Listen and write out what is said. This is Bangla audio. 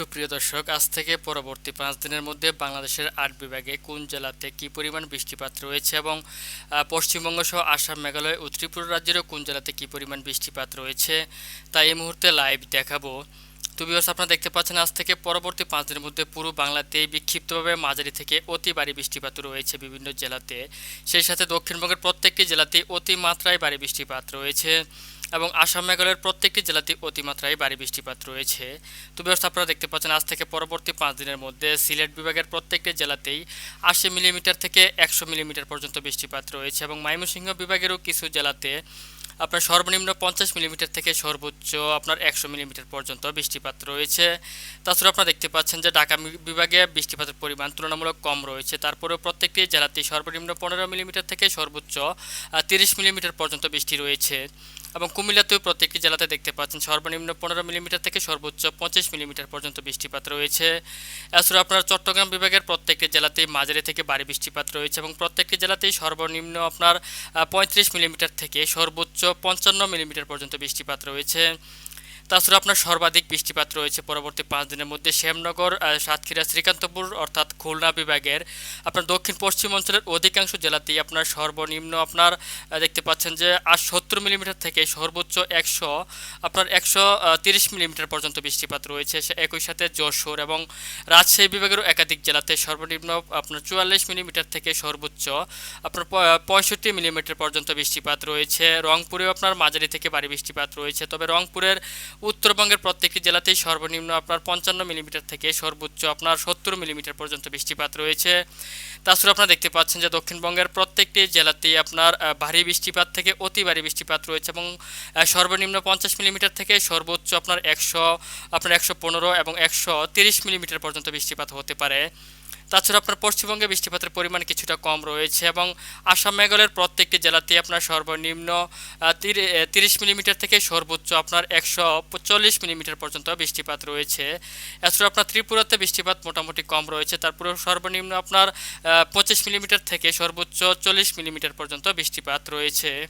সুপ্রিয় দর্শক, আজ থেকে পরবর্তী পাঁচ দিনের মধ্যে বাংলাদেশের আট বিভাগে কোন জেলাতে কি পরিমাণ বৃষ্টিপাত রয়েছে এবং পশ্চিমবঙ্গ সহ আসাম, মেঘালয় ও ত্রিপুরা রাজ্যেরও কোন জেলাতে কি পরিমাণ বৃষ্টিপাত রয়েছে তাই এই মুহূর্তে লাইভ দেখাবো। তো আপনারা দেখতে পাচ্ছেন আজ থেকে পরবর্তী পাঁচ দিনের মধ্যে পুরো বাংলাতেই বিক্ষিপ্তভাবে মাঝারি থেকে অতি ভারী বৃষ্টিপাত রয়েছে বিভিন্ন জেলাতে। সেই সাথে দক্ষিণবঙ্গের প্রত্যেকটি জেলাতেই অতি মাত্রায় ভারী বৃষ্টিপাত রয়েছে। এবং আসাম মেঘালয়ের প্রত্যেকটি জেলাতে অতিমাত্রায় ভারী বৃষ্টিপাত রয়েছে। তো ব্যবস্থা আপনারা দেখতে পাচ্ছেন, আজ থেকে পরবর্তী পাঁচ দিনের মধ্যে সিলেট বিভাগের প্রত্যেকটি জেলাতেই আশি মিলিমিটার থেকে একশো মিলিমিটার পর্যন্ত বৃষ্টিপাত রয়েছে এবং ময়মনসিংহ বিভাগেরও কিছু জেলাতে আপনার সর্বনিম্ন পঞ্চাশ মিলিমিটার থেকে সর্বোচ্চ আপনার একশো মিলিমিটার পর্যন্ত বৃষ্টিপাত রয়েছে। তাছাড়া আপনারা দেখতে পাচ্ছেন যে ঢাকা বিভাগে বৃষ্টিপাতের পরিমাণ তুলনামূলক কম রয়েছে। তারপরেও প্রত্যেকটি জেলাতেই সর্বনিম্ন পনেরো মিলিমিটার থেকে সর্বোচ্চ তিরিশ মিলিমিটার পর্যন্ত বৃষ্টি রয়েছে এবং কুমিল্লাতেও প্রত্যেকটি জেলাতে দেখতে পাচ্ছেন সর্বনিম্ন পনেরো মিলিমিটার থেকে সর্বোচ্চ পঁচিশ মিলিমিটার পর্যন্ত বৃষ্টিপাত রয়েছে। এছাড়া আপনার চট্টগ্রাম বিভাগের প্রত্যেকটি জেলাতেই মাঝারি থেকে বাড়ি বৃষ্টিপাত রয়েছে এবং প্রত্যেকটি জেলাতেই সর্বনিম্ন আপনার পঁয়ত্রিশ মিলিমিটার থেকে সর্বোচ্চ পঞ্চান্ন মিলিমিটার পর্যন্ত বৃষ্টিপাত রয়েছে। তাছাড়া আপনার সর্বাধিক বৃষ্টিপাত রয়েছে পরবর্তী পাঁচ দিনের মধ্যে শ্যামনগর সাতক্ষীরা, শ্রীকান্তপুর অর্থাৎ খুলনা বিভাগের। আপনার দক্ষিণ পশ্চিম অঞ্চলের অধিকাংশ জেলাতেই আপনার সর্বনিম্ন আপনার দেখতে পাচ্ছেন যে আর সত্তর মিলিমিটার থেকে সর্বোচ্চ একশো, আপনার একশো তিরিশ মিলিমিটার পর্যন্ত বৃষ্টিপাত রয়েছে। একই সাথে যশোর এবং রাজশাহী বিভাগেরও একাধিক জেলাতে সর্বনিম্ন আপনার চুয়াল্লিশ মিলিমিটার থেকে সর্বোচ্চ, আপনার পঁয়ষট্টি মিলিমিটার পর্যন্ত বৃষ্টিপাত রয়েছে। রংপুরেও আপনার মাঝারি থেকে ভারী বৃষ্টিপাত রয়েছে। তবে রংপুরের উত্তরবঙ্গের প্রত্যেকটি জেলাতেই সর্বনিম্ন আপনার পঞ্চান্ন মিলিমিটার থেকে সর্বোচ্চ আপনার সত্তর মিলিমিটার পর্যন্ত বৃষ্টিপাত রয়েছে। তাছাড়া আপনারা দেখতে পাচ্ছেন যে দক্ষিণবঙ্গের প্রত্যেকটি জেলাতেই আপনার ভারী বৃষ্টিপাত থেকে অতি ভারী বৃষ্টিপাত রয়েছে এবং সর্বনিম্ন পঞ্চাশ মিলিমিটার থেকে সর্বোচ্চ আপনার একশো আপনার একশো পনেরো এবং একশো তিরিশ মিলিমিটার পর্যন্ত বৃষ্টিপাত হতে পারে। তাছাড়া আপনার পশ্চিমবঙ্গে বৃষ্টিপাতের পরিমাণ কিছুটা কম রয়েছে এবং আসাম মেঘালয়ের প্রত্যেকটি জেলাতেই আপনার সর্বনিম্ন তিরি- তিরিশ মিলিমিটার থেকে সর্বোচ্চ আপনার একশো চল্লিশ মিলিমিটার পর্যন্ত বৃষ্টিপাত রয়েছে। এছাড়া আপনার ত্রিপুরাতে বৃষ্টিপাত মোটামুটি কম রয়েছে। তারপরে সর্বনিম্ন আপনার পঁচিশ মিলিমিটার থেকে সর্বোচ্চ চল্লিশ মিলিমিটার পর্যন্ত বৃষ্টিপাত রয়েছে।